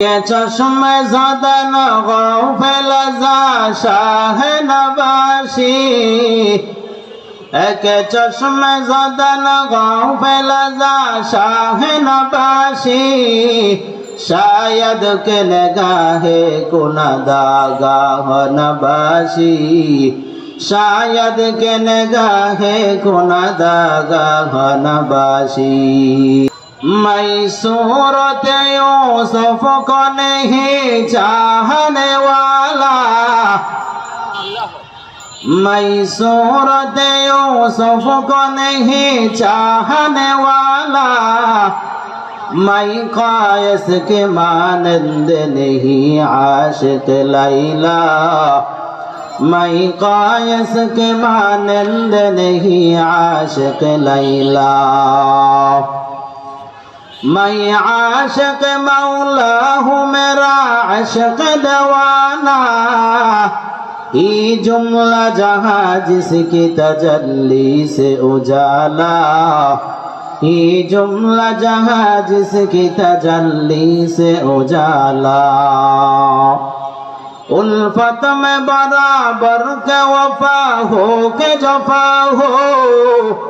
চশম একে গৌফেল শাহনবাসী এক চশম সদন গৌফেল শাহনবাসী শায়দ কে গাহে কোন দাগা হনবাসী শায়দ কেনে গাহে কোন দাগা হনবাসী मैं सूरत यूसुफ को नहीं चाहने वाला मैं सूरत यूसुफ को नहीं चाहने वाला मैं कायस के मानंद नहीं आशिक लैला मैं कायस के मानंद नहीं आशिक लैला मैं आशिक मौला हूँ मेरा आशिक दवाना। ये जुमला जहाँ जिसकी तजल्ली से उजाला। ये जुमला जहाँ जिसकी तजल्ली से उजाला। उल्फत में बराबर के वफा हो के जफा हो।